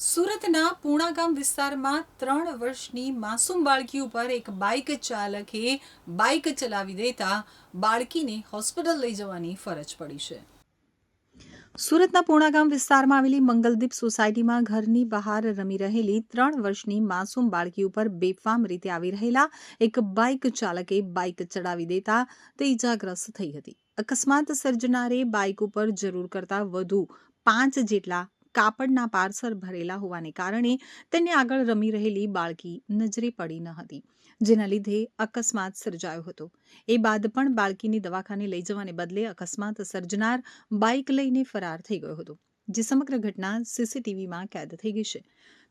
સુરતના પૂણા ગામ વિસ્તારમાં ત્રણ વર્ષની માસૂમ બાળકી ઉપર એક બાઇક ચાલકે બાઇક ચલાવી દેતા બાળકીને હોસ્પિટલ લઈ જવાની ફરજ પડી છે. સુરતના પૂણા ગામ વિસ્તારમાં આવેલી મંગલદીપ સોસાયટીમાં ઘરની બહાર રમી રહેલી ત્રણ વર્ષની માસૂમ બાળકી ઉપર બેફામ રીતે આવી રહેલા એક બાઇક ચાલકે બાઇક ચડાવી દેતા તે ઇજાગ્રસ્ત થઈ હતી. અકસ્માત સર્જનારે બાઇક ઉપર જરૂર કરતાં વધુ પાંચ જેટલા કાપડના પાર્સલ ભરેલા હોવાને કારણે તેને આગળ રમી રહેલી બાળકી નજરે પડી ન હતી, જેના લીધે અકસ્માત સર્જાયો હતો. એ બાદ પણ બાળકીને દવાખાને લઈ જવાને બદલે અકસ્માત સર્જનાર બાઇક લઈને ફરાર થઈ ગયો હતો, જે સમગ્ર ઘટના સીસીટીવીમાં કેદ થઈ ગઈ છે.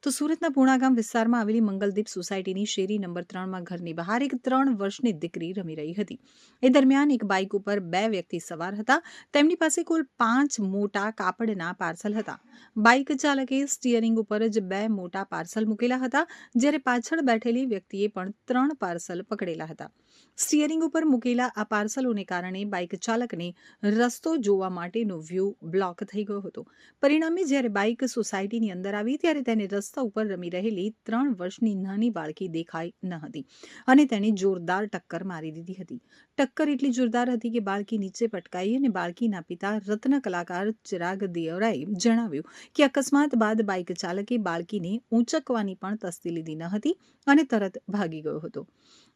તો સુરતના પૂણાગામ વિસ્તારમાં આવેલી મંગલદીપ સોસાયટીની શેરી નંબર ત્રણમાં ઘરની બહાર એક ત્રણ વર્ષની દીકરી રમી રહી હતી. એ દરમિયાન એક બાઇક ઉપર બે વ્યક્તિ સવાર હતા. તેમની પાસે કુલ પાંચ મોટા કાપડના પાર્સલ હતા. બાઇક ચાલકે સ્ટીયરિંગ ઉપર જ બે મોટા પાર્સલ મૂકેલા હતા, જ્યારે પાછળ બેઠેલી વ્યક્તિએ પણ ત્રણ પાર્સલ પકડેલા હતા. સ્ટિયરિંગ ઉપર મૂકેલા આ પાર્સલોને કારણે બાઇક ચાલકને રસ્તો જોવા માટેનો વ્યૂ બ્લોક થઈ ગયો હતો. પરિણામે જ્યારે બાઇક સોસાયટીની અંદર આવી, ત્યારે તેને રસ્તા ઉપર રમી રહેલી ત્રણ વર્ષની નાની બાળકી દેખાઈ ન હતી અને તેણે જોરદાર ટક્કર મારી દીધી હતી. ટક્કર એટલી જોરદાર હતી કે બાળકી નીચે પટકાઈ અને બાળકીના પિતા રત્ન કલાકાર ચિરાગ દેવરાએ જણાવ્યું કે અકસ્માત બાદ બાઇક ચાલકે બાળકીને ઊંચકવાની પણ તસ્તી લીધી ન હતી અને તરત ભાગી ગયો હતો.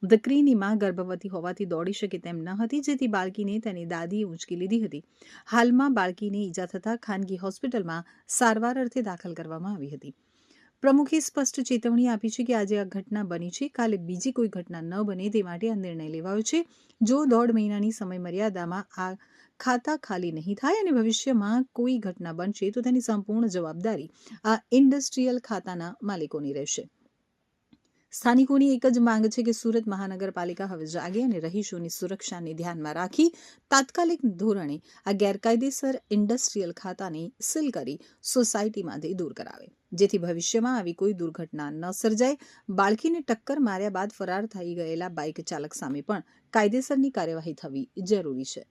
દકરીની માં ગર્ભવતી હોવાથી દોડી શકે તેમ ન હતી, જેથી બાળકીને તેની દાદીએ ઊંચકી લીધી હતી. હાલમાં બાળકીને ઈજા થતાં ખાનગી હોસ્પિટલમાં સારવાર અર્થે દાખલ કરવામાં આવી હતી. પ્રમુખે સ્પષ્ટ ચેતવણી આપી છે કે આજે આ ઘટના બની છે. કાલે બીજી કોઈ ઘટના ન બને તે માટે આ નિર્ણય લેવાયો છે. જો દોઢ મહિનાની સમય મર્યાદામાં આ ખાતા ખાલી નહીં થાય અને ભવિષ્યમાં કોઈ ઘટના બનશે તો તેની સંપૂર્ણ જવાબદારી આ ઇન્ડસ્ટ્રીયલ ખાતાના માલિકોની રહેશે. સ્થાનિકોની એક જ માંગ છે કે સુરત મહાનગરપાલિકા હવે જાગે અને રહીશોની સુરક્ષાને ધ્યાનમાં રાખી તાત્કાલિક ધોરણે આ ગેરકાયદેસર ઇન્ડસ્ટ્રીયલ ખાતાને સીલ કરી સોસાયટીમાંથી દૂર કરાવે. જેથી ભવિષ્યમાં આવી કોઈ દુર્ઘટના ન સર્જાય. બાળકીને ટક્કર માર્યા બાદ ફરાર થઈ ગયેલા બાઇક ચાલક સામે પણ કાયદેસરની કાર્યવાહી થવી જરૂરી છે.